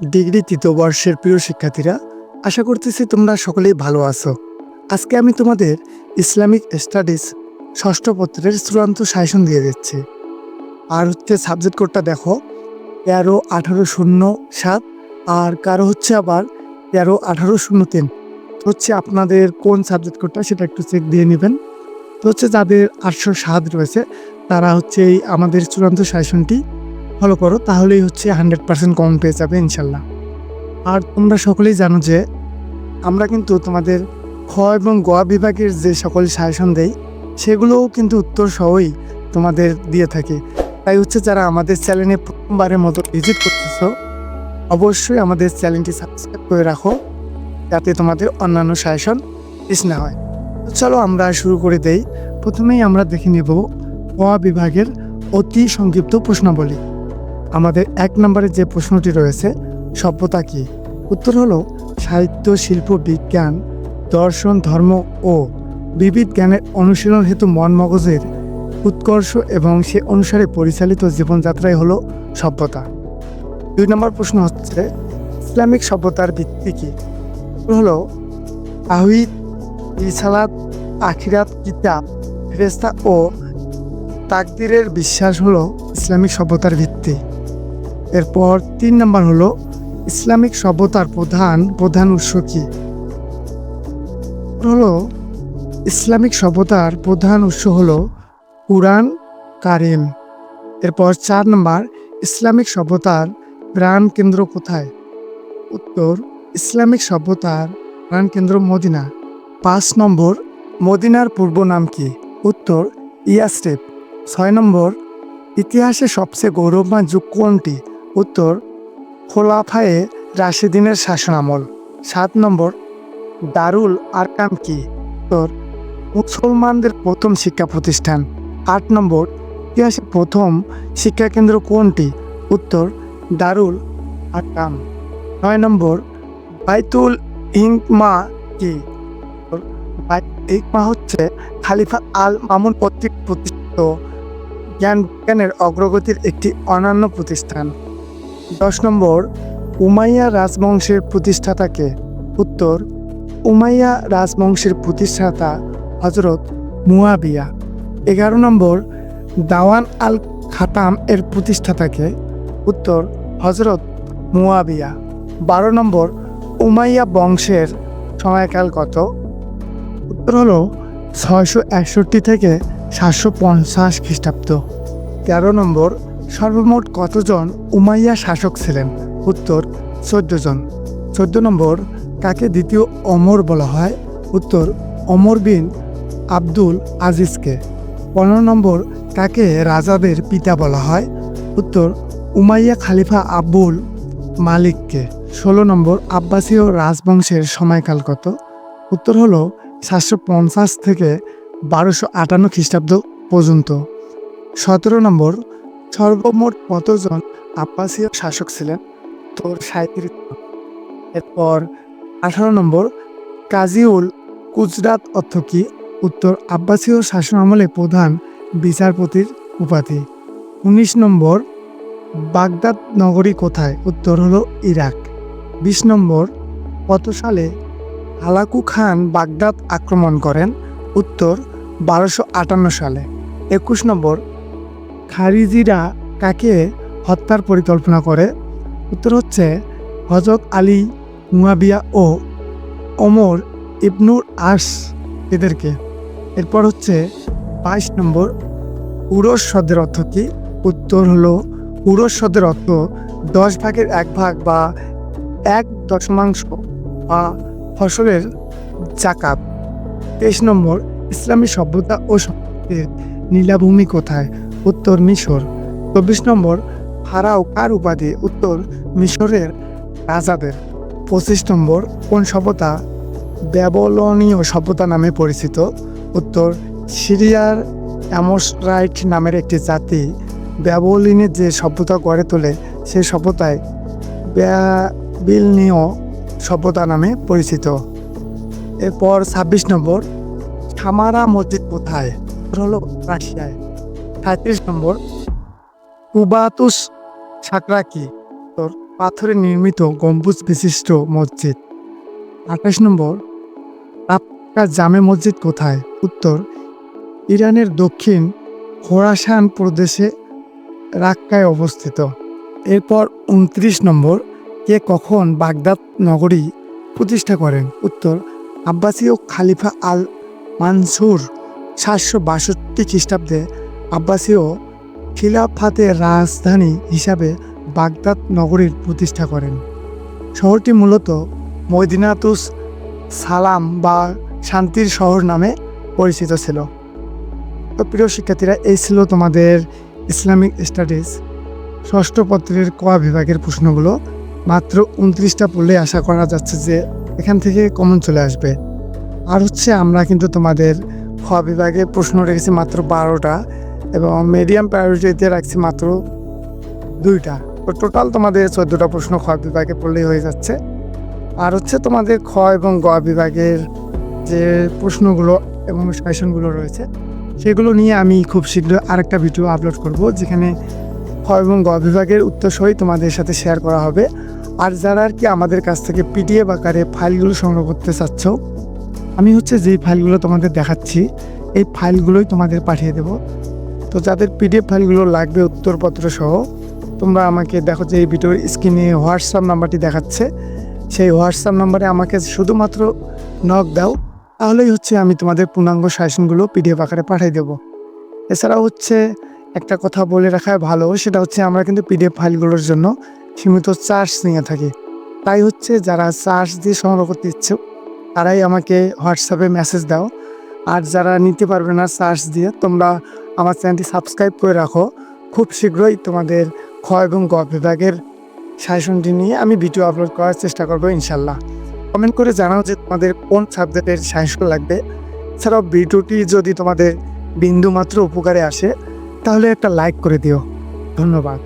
Degree তৃতীয় বর্ষের প্রিয় শিক্ষার্থীরা, আশা করতেছি তোমরা সকলেই ভালো আছো। আজকে আমি তোমাদের ইসলামিক স্টাডিজ ষষ্ঠ পত্রের চূড়ান্ত সাজেশন দিয়ে দিচ্ছি। আর হচ্ছে সাবজেক্ট কোডটা দেখো, তেরো, আঠারো, শূন্য, সাত, আর কারও হচ্ছে আবার তেরো, আঠারো, শূন্য, তিন। হচ্ছে আপনাদের কোন সাবজেক্ট কোডটা সেটা একটু চেক দিয়ে নেবেন। তো হচ্ছে যাদের আটশো সাত রয়েছে, তারা হচ্ছে এই আমাদের চূড়ান্ত সাজেশনটি ফলো করো, তাহলেই হচ্ছে হান্ড্রেড পার্সেন্ট কম পেয়ে যাবে ইনশাল্লাহ। আর তোমরা সকলেই জানো যে আমরা কিন্তু তোমাদের খ এবং গ বিভাগের যে সকল সাজেশন দেই, সেগুলোও কিন্তু উত্তর সহই তোমাদের দিয়ে থাকি। তাই হচ্ছে যারা আমাদের চ্যানেলে প্রথমবারের মতো ভিজিট করতেছো, অবশ্যই আমাদের চ্যানেলটি সাবস্ক্রাইব করে রাখো, যাতে তোমাদের অন্যান্য সাজেশন মিস না হয়। চলো আমরা শুরু করে দেই। প্রথমেই আমরা দেখে নেব ক বিভাগের অতি সংক্ষিপ্ত প্রশ্নাবলী। আমাদের এক নম্বরে যে প্রশ্নটি রয়েছে, সভ্যতা কি? উত্তর হলো সাহিত্য, শিল্প, বিজ্ঞান, দর্শন, ধর্ম ও বিবিধ জ্ঞানের অনুশীলন হেতু মন মগজের উৎকর্ষ এবং সে অনুসারে পরিচালিত জীবনযাত্রাই হলো সভ্যতা। দুই নম্বর প্রশ্ন হচ্ছে, ইসলামিক সভ্যতার ভিত্তি কি? হলো তাহিদ ইসালাত আখিরাত, কিতাব ফেরেস্তা ও তাকদিরের বিশ্বাস হলো ইসলামিক সভ্যতার ভিত্তি। এরপর তিন নম্বর হলো ইসলামিক সভ্যতার প্রধান প্রধান উৎস কি? হলো ইসলামিক সভ্যতার প্রধান উৎস হলো কুরআন, কারিম। এরপর চার নম্বর, ইসলামিক সভ্যতার প্রাণ কেন্দ্র কোথায়? উত্তর, ইসলামিক সভ্যতার প্রাণ কেন্দ্র মদিনা। পাঁচ নম্বর, মদিনার পূর্ব নাম কি? উত্তর ইয়াস্টেপ ছয় নম্বর, ইতিহাসে সবচেয়ে গৌরবমান যুগ কোনটি? উত্তর, খোলাফায়ে রাশেদিনের শাসনামল। সাত নম্বর, দারুল আরকাম কি? উত্তর, মুসলমানদের প্রথম শিক্ষা প্রতিষ্ঠান। আট নম্বর, ইতিহাসে প্রথম শিক্ষাকেন্দ্র কোনটি? উত্তর, দারুল আরকাম। নয় নম্বর, বাইতুল ইংমা কি? ইকমা হচ্ছে খালিফা আল মামুন কর্তৃক প্রতিষ্ঠিত জ্ঞান বিজ্ঞানের অগ্রগতির একটি অনন্য প্রতিষ্ঠান। দশ নম্বর, উমাইয়া রাজবংশের প্রতিষ্ঠাতাকে। উত্তর, উমাইয়া রাজবংশের প্রতিষ্ঠাতা হজরত মুয়াবিয়া। এগারো নম্বর, দাওয়ান আল খাতাম এর প্রতিষ্ঠাতাকে। উত্তর হজরত মুয়াবিয়া। বারো নম্বর, উমাইয়া বংশের সময়কাল কত? উত্তর হলো ছয়শো একষট্টি থেকে সাতশো পঞ্চাশ খ্রিস্টাব্দ। তেরো নম্বর সর্বমোট কতজন উমাইয়া শাসক ছিলেন? উত্তর চোদ্দ জন চোদ্দ নম্বর, কাকে দ্বিতীয় অমর বলা হয়? উত্তর, অমর বিন আব্দুল আজিজকে। পনেরো নম্বর, কাকে রাজাদের পিতা বলা হয়? উত্তর, উমাইয়া খালিফা আব্বুল মালিককে। ষোলো নম্বর, আব্বাসীয় রাজবংশের সময়কাল কত? উত্তর হলো সাতশো পঞ্চাশ থেকে বারোশো আটান্ন খ্রিস্টাব্দ পর্যন্ত। সতেরো নম্বর সর্বমোট কতজন আব্বাসীয় শাসক ছিলেন? তোর সাঁত্রিশ। এরপর আঠারো নম্বর, কাজিউল গুজরাত অর্থ কি? উত্তর, আব্বাসীয় শাসন আমলে প্রধান বিচারপতির উপাধি। উনিশ নম্বর, বাগদাদ নগরী কোথায়? উত্তর হলো ইরাক। বিশ নম্বর, কত সালে হালাকু খান বাগদাদ আক্রমণ করেন? উত্তর, বারোশো আটান্ন সালে। একুশ নম্বর খারিজিরা কাকে হত্যার পরিকল্পনা করে? উত্তর হচ্ছে হজরত আলী, মুয়াবিয়া ও ওমর ইবনুর আস এদেরকে। এরপর হচ্ছে বাইশ নম্বর, উরস শব্দের অর্থ কি? উত্তর হলো উরস শব্দের অর্থ দশ ভাগের এক ভাগ বা এক দশমাংশ বা ফসলের জাকাত। তেইশ নম্বর, ইসলামী সভ্যতা ও সংস্কৃতির নীলাভূমি কোথায়? উত্তর মিশর। চব্বিশ নম্বর ফারাও কার উপাধি উত্তর মিশরের রাজাদের? পঁচিশ নম্বর, কোন সভ্যতা? ব্যাবলনীয় সভ্যতা নামে পরিচিত। উত্তর, সিরিয়ার অ্যামোসরাইট নামের একটি জাতি। ব্যাবলিনের যে সভ্যতা গড়ে তোলে, সেই সভ্যতায় ব্যাবিলনীয় সভ্যতা নামে পরিচিত। এরপর ছাব্বিশ নম্বর, সামারা মসজিদ কোথায়? হলো রাশিয়ায়। সাঁত্রিশ নম্বর। কুবাতুস সাকরা কি উত্তর পাথরে নির্মিত গম্বুজ বিশিষ্ট মসজিদ। আঠাশ নম্বর রাক্কা জামে মসজিদ কোথায়? উত্তর, ইরানের দক্ষিণ খোরাসান প্রদেশে রাক্কায় অবস্থিত। এরপর উনত্রিশ নম্বর, কে কখন বাগদাদ নগরী প্রতিষ্ঠা করেন? উত্তর আব্বাসীয় খালিফা আল মানসুর সাতশো বাষট্টি খ্রিস্টাব্দে আব্বাসীয় খিলাফাতের রাজধানী হিসাবে বাগদাদ নগরীর প্রতিষ্ঠা করেন। শহরটি মূলত মদিনাতুস সালাম বা শান্তির শহর নামে পরিচিত ছিল। তো প্রিয় শিক্ষার্থীরা, এই ছিল তোমাদের ইসলামিক স্টাডিজ। ষষ্ঠ পত্রের ক বিভাগের প্রশ্নগুলো। মাত্র উনত্রিশটা পড়লে আশা করা যাচ্ছে যে এখান থেকে কমন চলে আসবে। আর হচ্ছে আমরা কিন্তু তোমাদের খ বিভাগে প্রশ্ন রেখেছি মাত্র বারোটা। এবং মিডিয়াম প্রায়োরিটিতে রাখছি মাত্র দুইটা। তো টোটাল তোমাদের চোদ্দোটা প্রশ্ন খ বিভাগে পড়লেই হয়ে যাচ্ছে। আর হচ্ছে তোমাদের খ এবং গ বিভাগের যে প্রশ্নগুলো এবং সাজেশনগুলো রয়েছে, সেগুলো নিয়ে আমি খুব শীঘ্র আরেকটা ভিডিও আপলোড করব, যেখানে খ এবং গ বিভাগের উত্তর সহই তোমাদের সাথে শেয়ার করা হবে। আর যারা আর কি আমাদের কাছ থেকে পিডিএফ আকারে ফাইলগুলো সংগ্রহ করতে চাচ্ছ, আমি হচ্ছে যেই ফাইলগুলো তোমাদের দেখাচ্ছি, এই ফাইলগুলোই তোমাদের পাঠিয়ে দেব। তো যাদের পিডিএফ ফাইলগুলো লাগবে উত্তরপত্র সহ তোমরা আমাকে দেখো যে এই ভিডিওর স্ক্রিনে হোয়াটসঅ্যাপ নাম্বারটি দেখাচ্ছে। সেই হোয়াটসঅ্যাপ নাম্বারে আমাকে শুধুমাত্র নক দাও, তাহলেই হচ্ছে আমি তোমাদের পূর্ণাঙ্গ সাজেশনগুলো পিডিএফ আকারে পাঠিয়ে দেবো। এছাড়াও হচ্ছে একটা কথা বলে রাখা ভালো, সেটা হচ্ছে আমরা কিন্তু পিডিএফ ফাইলগুলোর জন্য সীমিত চার্জ নিয়ে থাকি। তাই হচ্ছে যারা চার্জ দিয়ে সংগ্রহ করতে ইচ্ছুক তারাই আমাকে হোয়াটসঅ্যাপে মেসেজ দাও। আর যারা নিতে পারবে না চার্জ দিয়ে, তোমরা আমার চ্যানেলটি সাবস্ক্রাইব করে রাখো। খুব শীঘ্রই তোমাদের ক্ষয় এবং গ বিভাগের শাসনটি নিয়ে আমি ভিডিও আপলোড করার চেষ্টা করব ইনশাল্লাহ কমেন্ট করে জানাও যে তোমাদের কোন সাবজেক্টের সাহসন লাগবে। এছাড়াও ভিডিওটি যদি তোমাদের বিন্দুমাত্র উপকারে আসে, তাহলে একটা লাইক করে দিও। ধন্যবাদ।